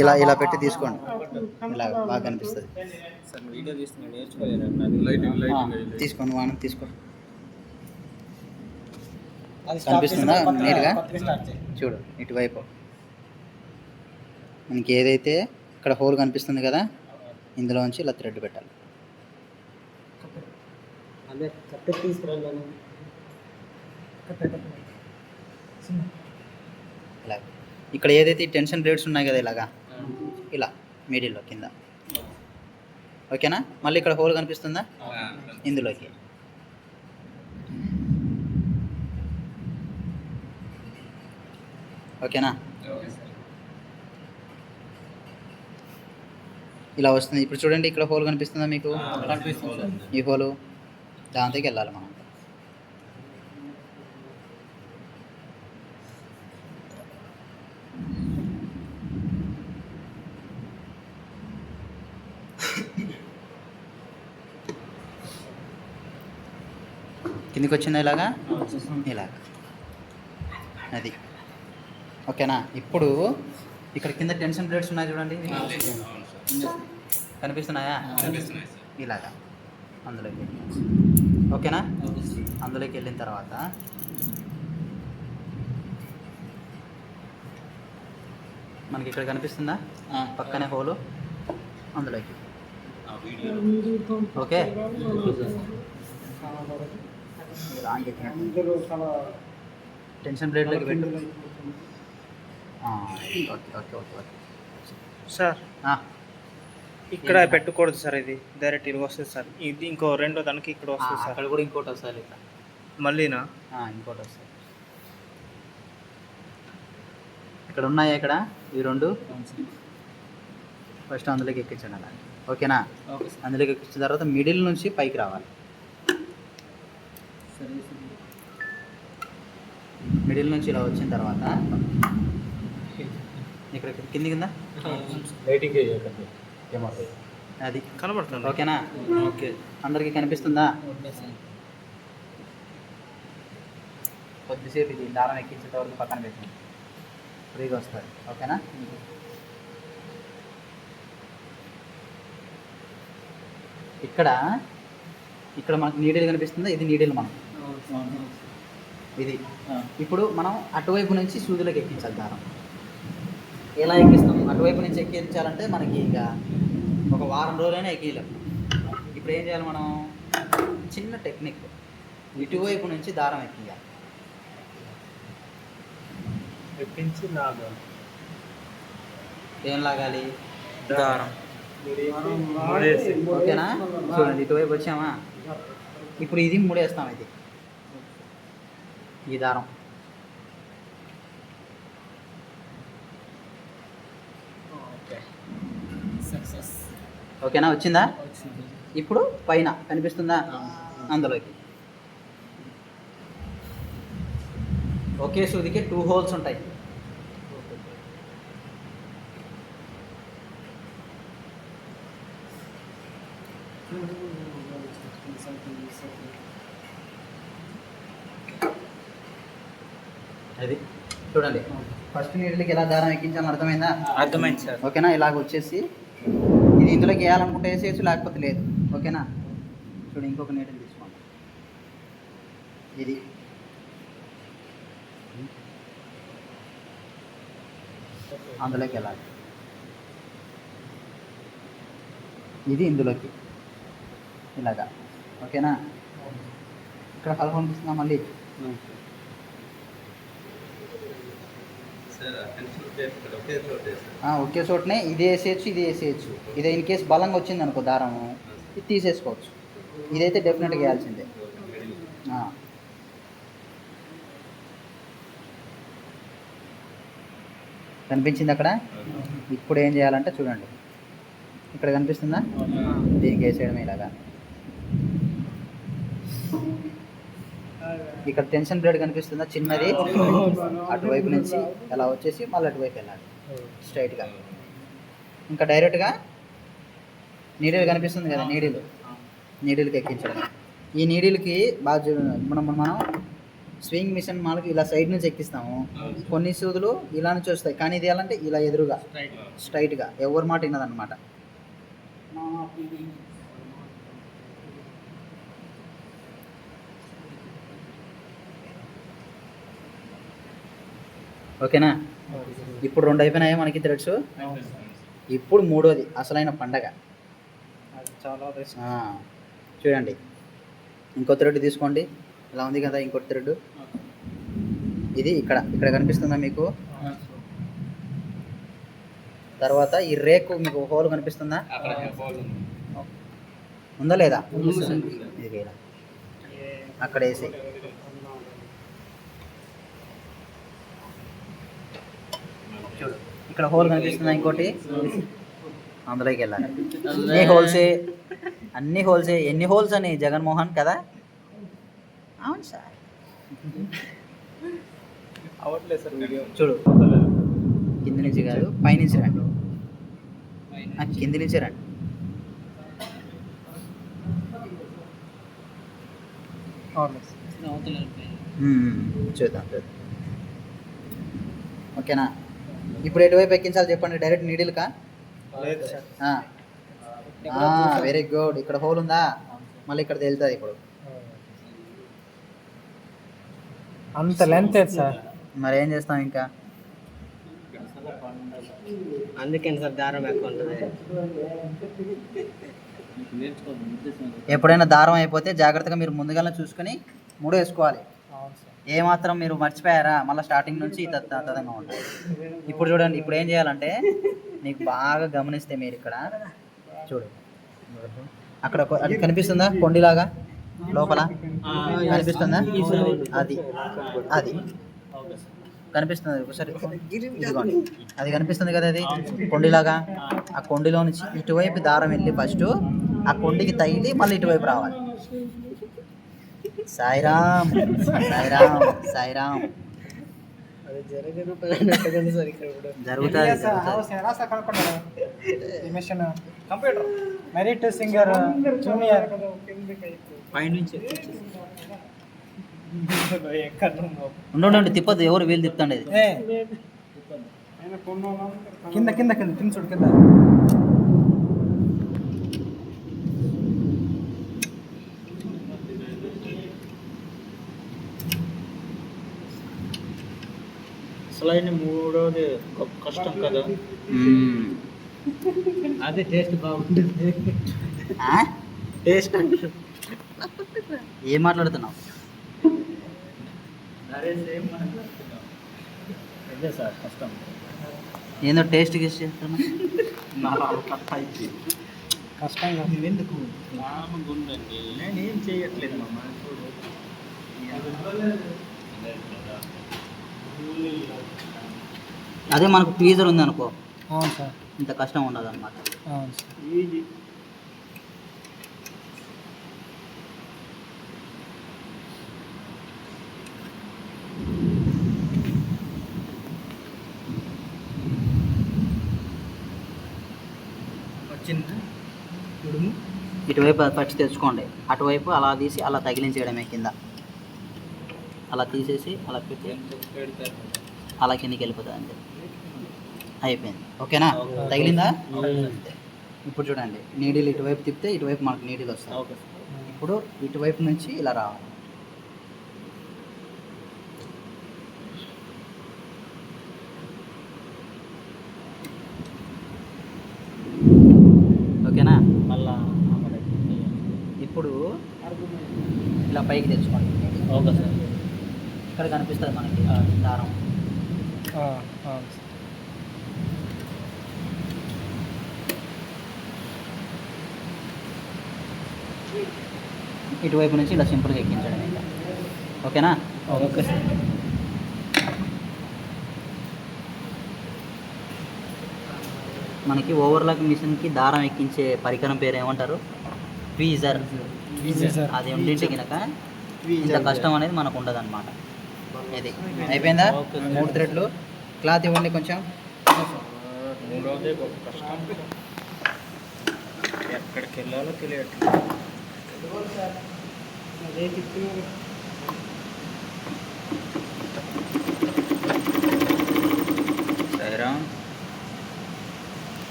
ఇలా ఇలా పెట్టి తీసుకోండి. ఇలా బాగా కనిపిస్తుంది తీసుకోండి వానం తీసుకో. అది స్టాప్ కనిపిస్తుందా? నీట్గా? చూడు ఇటువైపు. మనకి ఏదైతే ఇక్కడ హోల్ కనిపిస్తుంది కదా ఇందులోంచి ఇలా థ్రెడ్ పెట్టాలి. అదే కట్టు తీసుకురండి అని. కట్టు, కట్టు. చిన్న. ఇలా. ఇక్కడ ఏదైతే ఈ టెన్షన్ బ్లేడ్స్ ఉన్నాయి కదా ఇలాగా? ఇలా మిడిల్లో కింద. ఓకేనా? మళ్ళీ ఇక్కడ హోల్ కనిపిస్తుందా? ఇందులోకి. ఓకేనా? ఇలా వస్తుంది. ఇప్పుడు చూడండి ఇక్కడ హోల్ కనిపిస్తుందా మీకు? ఈ హోలు? దాంతోకి వెళ్ళాలి మనం. కిందికి వచ్చిందా ఇలాగా? ఇలాగా. అది. ఓకేనా? ఇప్పుడు ఇక్కడ కింద టెన్షన్ ప్లేట్స్ ఉన్నాయి చూడండి. కనిపిస్తున్నాయా? ఇలాగా. అందులోకి ఓకేనా? అందులోకి వెళ్ళిన తర్వాత మనకి ఇక్కడ కనిపిస్తుందా? పక్కనే హోలు. అందులోకి. ఓకే. రాంగ్ ఎక్కినట్టు. టెన్షన్ ప్లేట్లోకి పెట్టు ఆ, okay okay okay okay sir ఆ, ఇక్కడ పెట్టకూడదు సార్ ఇది. డైరెక్ట్ ఇది వస్తుంది సార్. ఇది ఇంకో రెండో దానికి ఇక్కడ వస్తుంది సార్. అక్కడ కూడా ఇంకోటి వస్తుంది ఇక్కడ. మళ్ళీనా? ఆ, ఇంకోటి వస్తుంది ఇక్కడ ఉన్నాయా ఇక్కడ ఈ రెండు. ఫస్ట్ అందులోకి ఎక్కించండి అలా. ఓకేనా? అందులోకి ఎక్కించిన తర్వాత మిడిల్ నుంచి పైకి రావాలి. మిడిల్ నుంచి ఇలా వచ్చిన తర్వాత ఇక్కడ కింది కింద లైటింగ్ ఏమవుతుంది అది. కనబడుతుంది. ఓకేనా? ఓకే. అందరికీ కనిపిస్తుందా? కొద్దిసేపు ఇది దారం ఎక్కించేంత వరకు పక్కన పెట్టండి. ఫ్రీగా వస్తుంది ఓకేనా? ఇక్కడ ఇక్కడ మనకు నీడిల్ కనిపిస్తుందా? ఇది నీడిల్ మనం ఇది. ఇప్పుడు మనం అటువైపు నుంచి సూదిలోకి ఎక్కించాలి దారం. ఎలా ఎక్కిస్తాం? అటువైపు నుంచి ఎక్కించాలంటే మనకి ఇక ఒక వారం రోజులైనా ఎక్కియలేం ఇప్పుడు ఏం చేయాలి మనం? చిన్న టెక్నిక్. ఇటువైపు నుంచి దారం ఎక్కియాలి ఎక్కించి ఏం లాగాలి? దారం. ఓకేనా? చూడండి ఇటువైపు వచ్చామా? ఇప్పుడు ఇది ముడేస్తాం ఇది ఈ దారం సక్సెస్ ఓకేనా? వచ్చిందా? ఇప్పుడు పైన కనిపిస్తుందా? అందులోకి. ఒకే సూదికి టూ హోల్స్ ఉంటాయి. అది. చూడండి. ఫస్ట్ నీటికి ఎలా దారం ఎక్కించాలని అర్థమైందా? అర్థమైంది సార్. ఓకేనా? ఇలాగ వచ్చేసి ఇది ఇందులోకి వేయాలనుకుంటే వేసేయచ్చు లేకపోతే లేదు. ఓకేనా? చూడు ఇంకొక నీటిని తీసుకోండి. ఇది. అందులోకి వెళ్ళాలి ఇది ఇందులోకి. ఇలాగా. ఓకేనా? ఇక్కడ కలప పంపిస్తున్నా మళ్ళీ ఆ, ఒకే చోటనే ఇది వేసేయచ్చు ఇది వేసేయచ్చు. ఇది ఇన్ కేసు బలంగా వచ్చింది అనుకో దారము ఇది తీసేసుకోవచ్చు. ఇదైతే డెఫినెట్గా వేయాల్సిందే. ఆ. కనిపించింది అక్కడ? ఇప్పుడు ఏం చేయాలంటే చూడండి. ఇక్కడ కనిపిస్తుందా? దీనికి వేసేయడమే ఇలాగా. ఇక్కడ టెన్షన్ బ్లేడ్ కనిపిస్తుందా? చిన్నది. అటువైపు నుంచి అలా వచ్చేసి మళ్ళీ అటువైపు వెళ్ళాలి. స్ట్రైట్గా ఇంకా డైరెక్ట్గా నీడిల్ కనిపిస్తుంది కదా నీడిల్. నీడిల్కి ఎక్కించడం ఈ నీడిల్కి బాగా మనం మనం స్వింగ్ మిషన్ మనకి ఇలా సైడ్ నుంచి ఎక్కిస్తాము. కొన్ని సూదులు ఇలా నుంచి వస్తాయి. కానీ ఇది ఎలా అంటే ఇలా ఎదురుగా. స్ట్రైట్గా ఎవరి మాట విన్నదన్నమాట ఓకేనా? ఇప్పుడు రెండు అయిపోయినాయా మనకి థ్రెడ్స్? ఇప్పుడు మూడోది అసలైన పండగ. చూడండి. ఇంకో థ్రెడ్ తీసుకోండి. ఇలా ఉంది కదా ఇంకో థ్రెడ్. ఇది ఇక్కడ ఇక్కడ కనిపిస్తుందా మీకు? తర్వాత ఈ రేకు మీకు హోల్ కనిపిస్తుందా? ఉందా. లేదా. అక్కడ వేసి చూడు. ఇక్కడ హోల్ కనిపిస్తుందా ఇంకోటి. అందులోకి వెళ్ళాలి. అన్ని హోల్సే అన్ని హోల్సే ఎన్ని హోల్స్ అని జగన్మోహన్ కదా? అవును సార్. అవ్వట్లేదు సార్ వీడియో. చూడు. కింది నుంచి కాదు పైనుంచి రండి కింది నుంచి రండి. చూద్దాం చూద్దాం. ఓకేనా? ఇప్పుడు ఎటువైపు ఎక్కించాలి చెప్పండి? డైరెక్ట్ నీడిల్కా లేదు సార్. వెరీ గుడ్ ఇక్కడ హోల్ ఉందా? మళ్ళీ ఇక్కడ తేలుతుంది ఇప్పుడు. అంత లెంత్ సార్? మరి ఏం చేస్తాం ఇంకా? అందుకే సార్ దారం ఎక్కువ ఉంటుంది. ఎప్పుడైనా దారం అయిపోతే జాగ్రత్తగా మీరు ముందుగానే చూసుకొని మూడు వేసుకోవాలి. అవును సార్ ఏ మాత్రం మీరు మర్చిపోయారా? మళ్ళీ స్టార్టింగ్ నుంచి తద్- తదంగా ఉంటుంది ఇప్పుడు చూడండి ఇప్పుడు ఏం చేయాలంటే మీకు బాగా గమనిస్తే మీరు ఇక్కడ చూడు. అక్కడ అది కనిపిస్తుందా? కొండిలాగా? లోపల? కనిపిస్తుందా? అది. అది. కనిపిస్తుంది ఒకసారి. ఇదిగోండి. అది కనిపిస్తుంది కదా అది? కొండిలాగా? ఆ కొండిలో నుంచి ఇటువైపు దారం వెళ్ళి ఫస్ట్ ఆ కొండికి తగిలి మళ్ళీ ఇటువైపు రావాలి. Sairam. Sairam Sairam. Computer. Merit singer junior ఉండండి తిప్పదు ఎవరు వీలు తిప్పుతాండి ఇది? కింద కింద కింద కింద చూడు కింద. అసలైన మూడోది కష్టం కదా. అదే టేస్ట్ బాగుంటుంది? టేస్ట్ అంటే ఏం మాట్లాడుతున్నావు? అదే సార్ కష్టం. ఏందో టేస్ట్ గెస్ట్ చేస్తున్నా? కష్టంగా ఎందుకు ఉందండి. నేను ఏం చేయట్లేదు మామ. అదే మనకు ట్వీజర్ ఉంది అనుకో అవును సార్. ఇంత కష్టం ఉండదు అనమాట అవును సార్. వచ్చిందా ఇటువైపు ఫస్ట్ తెచ్చుకోండి. అటువైపు అలా తీసి అలా తగిలించేయడమే కింద. అలా తీసేసి అలా పెట్టి అలా కిందకి వెళ్ళిపోతుంది అంతే అయిపోయింది. ఓకేనా? తగిలిందా. ఇప్పుడు చూడండి. నీడిల్ ఇటువైపు తిప్పితే ఇటువైపు మనకు నీడిల్ వస్తుంది ఓకే ఇప్పుడు ఇటువైపు నుంచి ఇలా రావాలి. ఓకేనా? మళ్ళా ఇప్పుడు ఇలా పైకి తెచ్చుకోండి. Okay sir. ఇక్కడ కనిపిస్తుంది మనకి దారం. ఇటువైపు నుంచి ఇలా సింపుల్గా ఎక్కించడం ఇంకా. ఓకేనా? ఓకే. సార్ మనకి ఓవర్లాక్ మిషన్కి దారం ఎక్కించే పరికరం పేరు ఏమంటారు ట్వీజర్. అది ఉండింటే కనుక ఇంత కష్టం అనేది మనకు ఉండదు అనమాట ఇది అయిపోయిందా. మూడు థ్రెడ్లు. క్లాత్ ఇవ్వండి కొంచెం. మూడోదే గొప్ప కష్టం. సార్. రేట్ సాయిరామ్.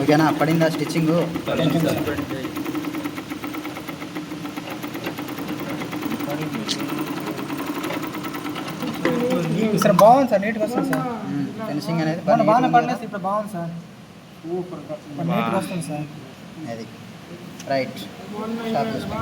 ఓకేనా? పడిందా స్టిచ్చింగ్? సార్ బాగుంది సార్ నీట్గా వస్తుంది సార్. ఫినిషింగ్ అనేది బాగా బాగానే పడలేదు ఇప్పుడు బాగుంది సార్. నీట్గా వస్తుంది సార్. అది. రైట్. చూసుకో.